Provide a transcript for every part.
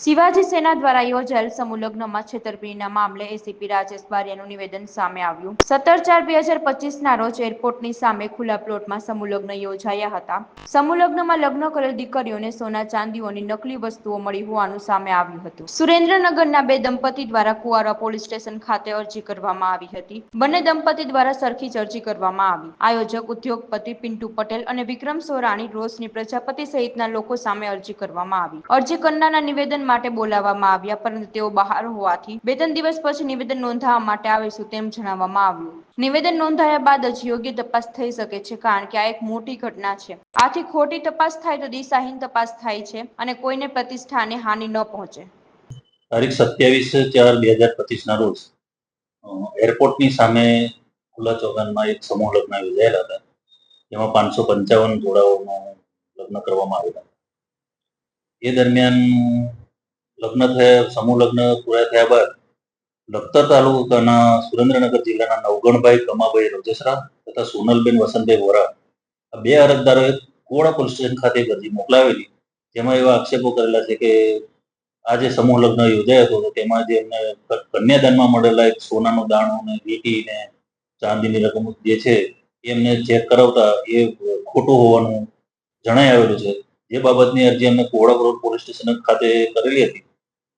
શિવાજી સેના દ્વારા યોજાયેલ સમૂહ લગ્નમાં છેતરપિંડીના મામલે એસીપી રાજેશ બારિયાનું નિવેદન સામે આવ્યું. સત્તર ચાર બે હજાર પચીસના રોજ એરપોર્ટની સામે ખુલ્લા પ્લોટમાં સમૂહ લગ્ન યોજાયા હતા. સમૂહ લગ્નમાં લગ્ન કરેલ દીકરીઓને સોના ચાંદીઓની નકલી વસ્તુઓ મળી હોવાનું સામે આવ્યું હતું. સુરેન્દ્રનગરના બે દંપતી દ્વારા કુવારા પોલીસ સ્ટેશન ખાતે અરજી કરવામાં આવી હતી. બંને દંપતી દ્વારા સરખી જ અરજી કરવામાં આવી. આયોજક ઉદ્યોગપતિ પિન્ટુ પટેલ અને વિક્રમ સોરાણી રોશની પ્રજાપતિ સહિતના લોકો સામે અરજી કરવામાં આવી. અરજી કરનારના નિવેદન માટે બોલાવવામાં આવ્યા, પરંતુ તેઓ બહાર હોવાથી બે ત્રણ દિવસ પછી નિવેદન નોંધાવવા માટે આવીશું તેમ જણાવવામાં આવ્યું. નિવેદન નોંધાયા બાદ જ યોગ્ય તપાસ થઈ શકે છે, કારણ કે આ એક મોટી ઘટના છે. આથી ખોટી તપાસ થાય તો દિશાહીન તપાસ થાય છે અને કોઈને પ્રતિષ્ઠાને હાનિ ન પહોંચે. તારીખ સત્યાવીસ ચાર બે હજાર પચીસના રોજ એરપોર્ટની સામે ખુલ્લા ચોગાનમાં એક સમૂહ લગ્ન યોજાયેલા હતા. જેમાં પાંચસો પંચાવન જોડાઓનું લગ્ન કરવામાં આવેલા એ દરમિયાન લગ્ન થયા, સમૂહ લગ્ન પૂરા થયા બાદ લખતર તાલુકાના સુરેન્દ્રનગર જિલ્લાના નવગણભાઈ કમાભાઈ રોજેસરા તથા સોનલબેન વસંતભાઈ વોરા આ બે અરજદારોએ કોડા પોલીસ સ્ટેશન ખાતે અરજી મોકલાવેલી. જેમાં એવા આક્ષેપો કરેલા છે કે આ જે સમૂહ લગ્ન યોજાયો હતો તેમાં જે એમને કન્યાદાનમાં મળેલા એક સોનાનો દાણો ને વીટી ને ચાંદીની રકમ જે છે એમને ચેક કરાવતા એ ખોટું હોવાનું જણાઈ આવેલું છે. જે બાબતની અરજી એમને કોવડા પોલીસ સ્ટેશન ખાતે કરેલી હતી.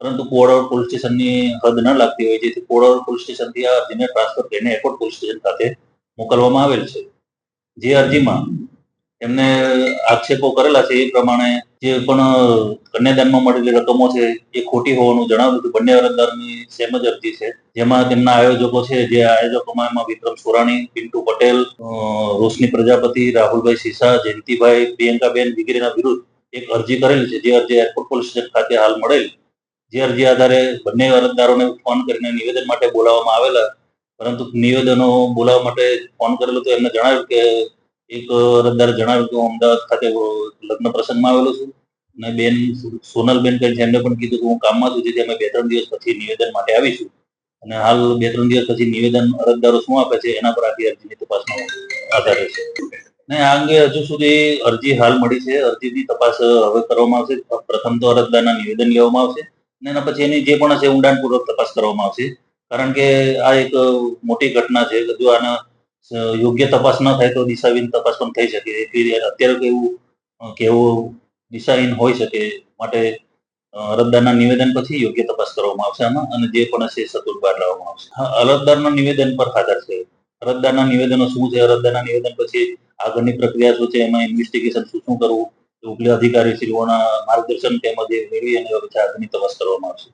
પરંતુ કોવડા રોડ પોલીસ સ્ટેશનની હદ ન લાગતી હોય, જેથી કોવડા પોલીસ સ્ટેશનથી આ અરજીને ટ્રાન્સફર કરીને એરપોર્ટ પોલીસ સ્ટેશન ખાતે મોકલવામાં આવેલ છે. જે અરજીમાં એમને આક્ષેપો કરેલા છે એ પ્રમાણે જે પણ કન્યાદાનમાં મળેલી રકમો છે એ ખોટી હોવાનું જણાવ્યું હતું. બંને અરજદારની સેમ જ અરજી છે. જેમાં તેમના આયોજકો છે, જે આયોજકોમાં એમાં વિક્રમ સોરાણી, પિન્ટુ પટેલ રોશની પ્રજાપતિ, રાહુલભાઈ સિસા, જયંતિભાઈ પ્રિયંકાબેન વગેરેના વિરુદ્ધ એક અરજી કરેલી છે. જે અરજી એરપોર્ટ પોલીસ સ્ટેશન ખાતે હાલ મળેલ જે અરજી આધારે બંને અરજદારોને ફોન કરીને નિવેદન માટે બોલાવવામાં આવેલા, પરંતુ નિવેદનો બોલાવવા માટે ફોન કરેલો તો એમને જણાવ્યું કે એક અરજદારે જણાવ્યું કે હું અમદાવાદ ખાતે લગ્ન પ્રસંગમાં આવેલો છું. અને બેન સોનલબેન કહે છે એમને પણ કીધું કે હું કામમાં છું, જેથી અમે બે ત્રણ દિવસ પછી નિવેદન માટે આવીશું. અને હાલ બે ત્રણ દિવસ પછી નિવેદન અરજદારો શું આપે છે એના પર આખી અરજીની તપાસનો આધાર રહેશે. ને આ અંગે હજુ સુધી અરજી હાલ મળી છે. અરજીની તપાસ હવે કરવામાં આવશે. પ્રથમ તો અરજદારના નિવેદન લેવામાં આવશે. અને એના પછી એની જે પણ હશે ઊંડાણપૂર્વક તપાસ કરવામાં આવશે. કારણ કે આ એક મોટી ઘટના છે. જો આના યોગ્ય તપાસ ન થાય તો દિશાહીન તપાસ પણ થઈ શકે. એટલે અત્યારે એવું કેવું દિશાહીન હોઈ શકે માટે અરજદારના નિવેદન પછી યોગ્ય તપાસ કરવામાં આવશે આમાં અને જે પણ હશે સતુર બહાર લાવવામાં આવશે. અરજદારના નિવેદન પર આધાર છે. અરજદારના નિવેદનો શું છે? અરજદારના નિવેદન પછી આગળની પ્રક્રિયા શું છે? એમાં ઇન્વેસ્ટિગેશન શું શું કરવું? ઉપલે અધિકારી શ્રીઓના માર્ગદર્શન તેમજ એ મેળવી અને આગળની તપાસ કરવામાં આવશે.